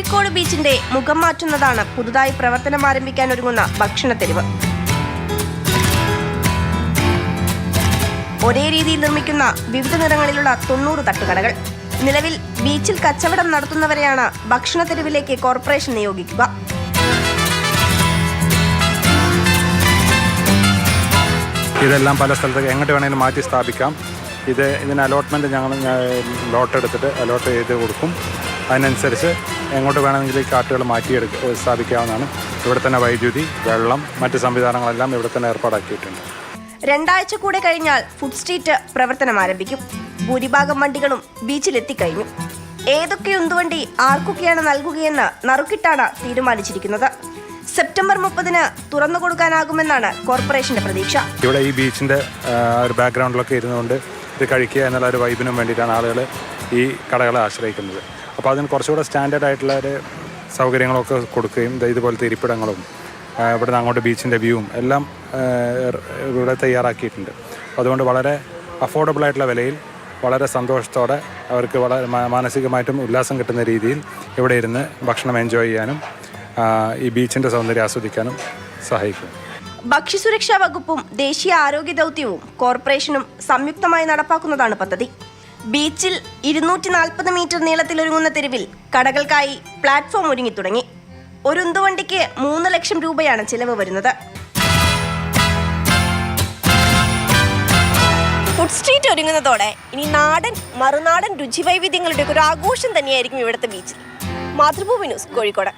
ബീച്ചിന്റെ മുഖം മാറ്റുന്നതാണ് പുതുതായി പ്രവർത്തനം ആരംഭിക്കാൻ ഒരുങ്ങുന്ന ഭക്ഷണത്തെരുവ് ഒരേ രീതിയിൽ നിർമ്മിക്കുന്ന വിവിധ നിറങ്ങളിലുള്ള തൊണ്ണൂറ് തട്ടുകടകൾ. നിലവിൽ ബീച്ചിൽ കച്ചവടം നടത്തുന്നവരെയാണ് ഭക്ഷണത്തെരുവിലേക്ക് കോർപ്പറേഷൻ നിയോഗിക്കുക. ഇതെല്ലാം പല സ്ഥലത്തേക്ക് എങ്ങോട്ട് വേണമെങ്കിലും മാറ്റി സ്ഥാപിക്കാം. ഇത് ഇതിന് അലോട്ട്മെന്റ് ഞങ്ങൾ ലോട്ട് എടുത്തിട്ട് അലോട്ട് ചെയ്ത് കൊടുക്കും. അതിനനുസരിച്ച് എങ്ങോട്ട് വേണമെങ്കിലും ഈ കാട്ടുകൾ മാറ്റിയെടുക്ക സ്ഥാപിക്കാവുന്നതാണ്. ഇവിടെ തന്നെ വൈദ്യുതി വെള്ളം മറ്റ് സംവിധാനങ്ങളെല്ലാം ഇവിടെ തന്നെ ഏർപ്പാടാക്കിയിട്ടുണ്ട്. രണ്ടാഴ്ച കൂടെ കഴിഞ്ഞാൽ ഫുഡ് സ്ട്രീറ്റ് പ്രവർത്തനം ആരംഭിക്കും. ഭൂരിഭാഗം വണ്ടികളും ബീച്ചിലെത്തിക്കഴിഞ്ഞു. ഏതൊക്കെ ഉന്തുവണ്ടി ആർക്കൊക്കെയാണ് നൽകുകയെന്ന് നറുക്കിട്ടാണ് തീരുമാനിച്ചിരിക്കുന്നത്. സെപ്റ്റംബർ മുപ്പതിന് തുറന്നു കൊടുക്കാനാകുമെന്നാണ് കോർപ്പറേഷന്റെ പ്രതീക്ഷ. ഇവിടെ ഈ ബീച്ചിന്റെ ഒരു ബാക്ക്ഗ്രൗണ്ടിലൊക്കെ ഇരുന്നുകൊണ്ട് ഇത് കഴിക്കുക എന്നുള്ള ഒരു വൈബിനും വേണ്ടിയിട്ടാണ് ആളുകൾ ഈ കടകളെ ആശ്രയിക്കുന്നത്. അപ്പോൾ അതിന് കുറച്ചുകൂടെ സ്റ്റാൻഡേർഡ് ആയിട്ടുള്ള ഒരു സൗകര്യങ്ങളൊക്കെ കൊടുക്കുകയും ഇതുപോലത്തെ ഇരിപ്പിടങ്ങളും ഇവിടെ ഇവിടുന്ന് അങ്ങോട്ട് ബീച്ചിന്റെ വ്യൂവും എല്ലാം ഇവിടെ തയ്യാറാക്കിയിട്ടുണ്ട്. അതുകൊണ്ട് വളരെ അഫോർഡബിൾ ആയിട്ടുള്ള വിലയിൽ വളരെ സന്തോഷത്തോടെ അവർക്ക് വളരെ മാനസികമായിട്ടും ഉല്ലാസം കിട്ടുന്ന രീതിയിൽ ഇവിടെ ഇരുന്ന് ഭക്ഷണം എൻജോയ് ചെയ്യാനും ഈ ബീച്ചിന്റെ സൗന്ദര്യം ആസ്വദിക്കാനും സഹായിക്കും. ഭക്ഷ്യസുരക്ഷാ വകുപ്പും ദേശീയ ആരോഗ്യ ദൗത്യവും കോർപ്പറേഷനും സംയുക്തമായി നടപ്പാക്കുന്നതാണ് പദ്ധതി. ബീച്ചിൽ ഇരുന്നൂറ്റി നാൽപ്പത് മീറ്റർ നീളത്തിലൊരുങ്ങുന്ന തെരുവിൽ കടകൾക്കായി പ്ലാറ്റ്ഫോം ഒരുങ്ങി തുടങ്ങി. ഒരു ഉന്തുവണ്ടിക്ക് മൂന്ന് ലക്ഷം രൂപയാണ് ചിലവ് വരുന്നത്. ഫുഡ് സ്ട്രീറ്റ് ഒരുങ്ങുന്നതോടെ ഇനി നാടൻ മറുനാടൻ രുചിവൈവിധ്യങ്ങളുടെ ഒരു ആഘോഷം തന്നെയായിരിക്കും ഇവിടുത്തെ ബീച്ചിൽ. മാതൃഭൂമി ന്യൂസ് കോഴിക്കോട്.